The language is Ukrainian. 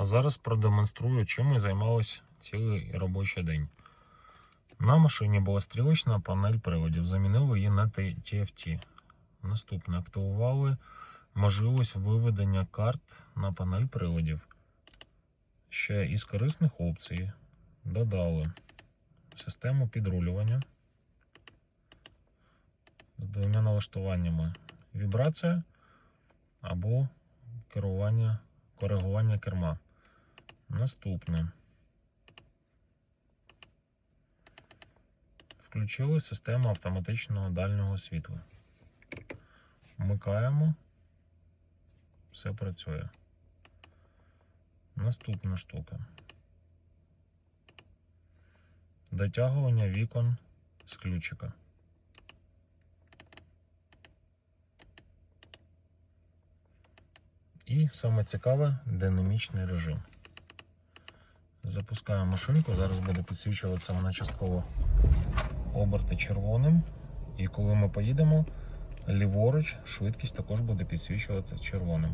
А зараз продемонструю, чим ми займалися цілий робочий день. На машині була стрілочна панель приводів. Замінили її на TFT. Наступне активували можливість виведення карт на панель приводів. Ще із корисних опцій додали систему підрулювання з двома налаштуваннями: вібрація або керування, коригування керма. Наступне. Включили систему автоматичного дальнього світла. Вмикаємо. Все працює. Наступна штука. Дотягування вікон з ключика. І саме цікаве динамічний режим. Запускаємо машинку. Зараз буде підсвічуватися вона частково оберти червоним. І коли ми поїдемо ліворуч, швидкість також буде підсвічуватися червоним.